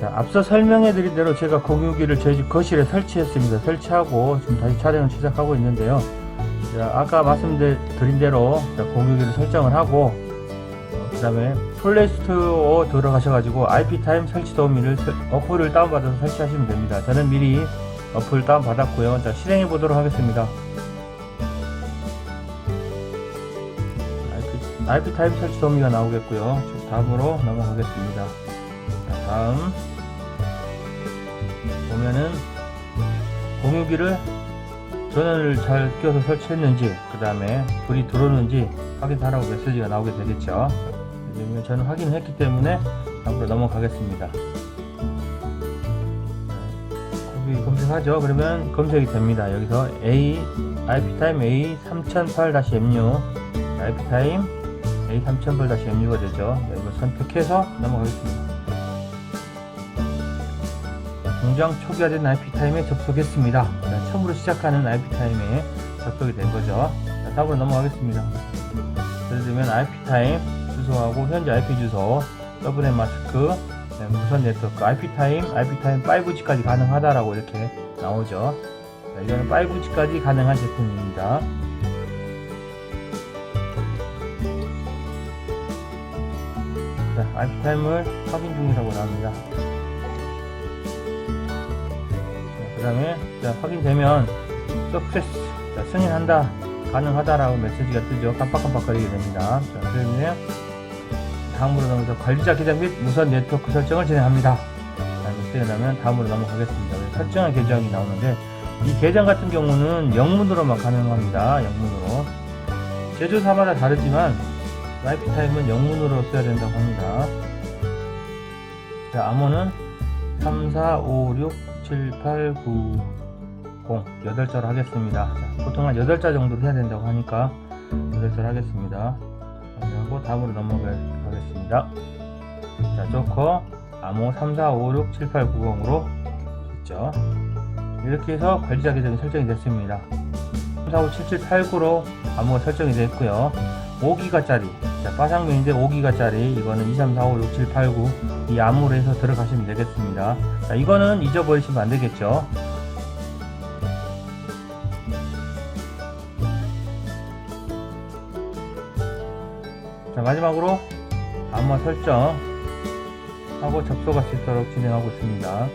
자, 앞서 설명해 드린 대로 제가 공유기를 저희 집 거실에 설치했습니다. 설치하고 지금 다시 촬영을 시작하고 있는데요. 자, 아까 말씀드린 대로 자, 공유기를 설정을 하고 그 다음에 플레이스토어 들어가셔가지고 IP타임 설치 도우미를 설- 어플을 다운받아서 설치하시면 됩니다. 저는 미리 어플 다운받았고요. 자, 실행해 보도록 하겠습니다. IP, IP타임 설치 도우미가 나오겠고요. 쭉 다음으로 넘어가겠습니다. 자, 다음. 보면은 공유기를 전원을 잘 끼워서 설치했는지 그 다음에 불이 들어오는지 확인하라고 메시지가 나오게 되겠죠. 저는 확인했기 때문에 다음으로 넘어가겠습니다. 거기 검색하죠. 그러면 검색이 됩니다. 여기서 A IP타임 A3008-M6 IP타임 A3008-M6가 되죠. 네, 이걸 선택해서 넘어가겠습니다 공장 초기화 된 IP타임에 접속했습니다. 자, 처음으로 시작하는 IP타임에 접속이 된 거죠. 자, 다음으로 넘어가겠습니다. 예를 들면 IP타임 주소하고 현재 IP 주소, 더블 마스크, 네, 무선 네트워크, IP타임, IP타임 5G까지 가능하다라고 이렇게 나오죠. 자, 이거는 5G까지 가능한 제품입니다. 자, IP타임을 확인 중이라고 나옵니다. 다음에 확인되면 석세스 자, 승인한다 가능하다라고 메시지가 뜨죠. 깜빡깜빡거리게 됩니다. 자, 그러면 다음으로 넘어서 관리자 계정 및 무선 네트워크 설정을 진행합니다. 자, 메시지가 나면 다음으로 넘어가겠습니다. 설정한 계정이 나오는데 이 계정 같은 경우는 영문으로만 가능합니다. 영문으로. 제조사마다 다르지만 라이프타임은 영문으로 써야 된다고 합니다. 자 암호는 3, 4, 5, 6, 7, 8, 9, 0 8자로 하겠습니다. 자, 보통 한 8자 정도 해야 된다고 하니까 8자로 하겠습니다. 하고 다음으로 넘어가겠습니다. 자 조커 암호 3, 4, 5, 6, 7, 8, 9, 0으로 있죠. 이렇게 해서 관리자 계정이 설정이 됐습니다. 3, 4, 5, 7, 7, 8, 9로 암호가 설정이 됐고요. 5기가짜리 자, 빠상면인데 5기가짜리 이거는 2, 3, 4, 5, 6, 7, 8, 9 이 암호로 해서 들어가시면 되겠습니다. 자, 이거는 잊어버리시면 안 되겠죠? 자 마지막으로 암호 설정 하고 접속할 수 있도록 진행하고 있습니다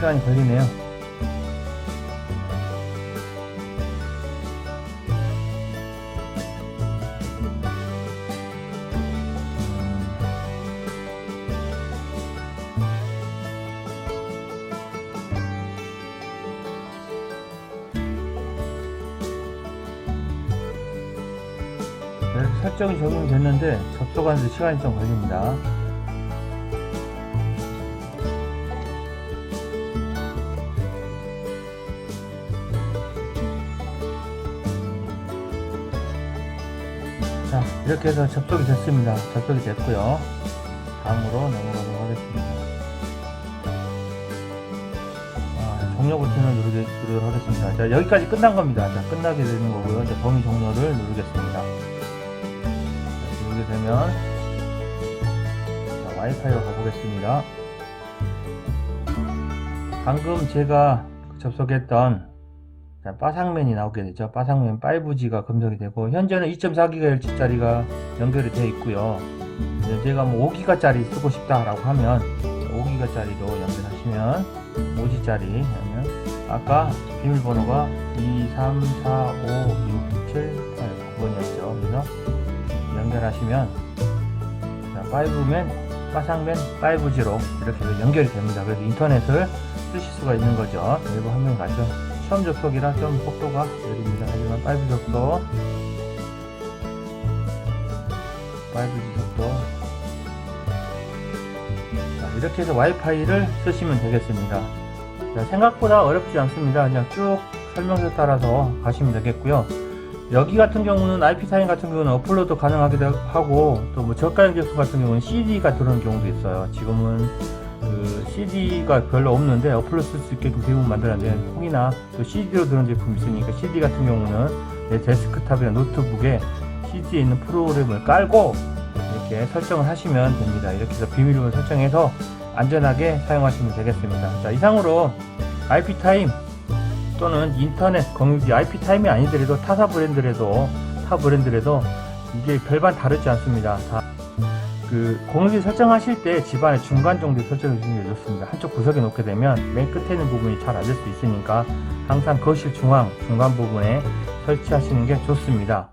시간이 걸리네요. 이렇게 설정이 적용됐는데 접속하는데 시간이 좀 걸립니다. 자 이렇게 해서 접속이 됐습니다. 접속이 됐고요. 다음으로 넘어가도록 하겠습니다. 아, 종료 버튼을 누르게, 누르도록 하겠습니다. 자 여기까지 끝난 겁니다. 자 끝나게 되는 거고요. 자 범위 종료를 누르겠습니다. 자, 누르게 되면 자, 와이파이로 가보겠습니다. 방금 제가 접속했던 자, 빠상면이 나오게 되죠. 빠상면 5G가 검색이 되고 현재는 2.4GHz짜리가 연결이 되어 있고요. 이제 제가 뭐 5기가짜리 쓰고 싶다라고 하면 5기가짜리로 연결하시면 5G짜리 하면 아까 비밀번호가 2, 3, 4, 5, 6, 7, 8, 9번이었죠. 그래서 연결하시면 자, 5면 빠상면 5G로 이렇게 연결이 됩니다. 그래서 인터넷을 쓰실 수가 있는 거죠. 일부 화면이 가죠. 처음 접속이라 좀 속도가 느립니다. 하지만 5G 속도 5G 속도 자, 이렇게 해서 와이파이를 쓰시면 되겠습니다. 자, 생각보다 어렵지 않습니다. 그냥 쭉 설명서 따라서 가시면 되겠고요. 여기 같은 경우는 IP 타임 같은 경우는 업로드 가능하기도 하고 또 뭐 저가 제품 같은 경우는 CD가 들어오는 경우도 있어요. 지금은 그 CD가 별로 없는데 업로드 쓸수 있게끔 대부분 만들었는데 혹이나 또 CD로 들어온 제품이 있으니까 CD 같은 경우는 내 데스크탑이나 노트북에 CD에 있는 프로그램을 깔고 이렇게 설정을 하시면 됩니다. 이렇게 해서 비밀번호 설정해서 안전하게 사용하시면 되겠습니다. 자 이상으로 IP 타임 또는 인터넷 공유기 IP 타임이 아니더라도 타사 브랜드라도 타 브랜드라도 이게 별반 다르지 않습니다. 다 그 공유기 설정하실 때 집안의 중간 정도에 설정해 주시는 게 좋습니다. 한쪽 구석에 놓게 되면 맨 끝에 있는 부분이 잘 안 될 수 있으니까 항상 거실 중앙 중간 부분에 설치하시는 게 좋습니다.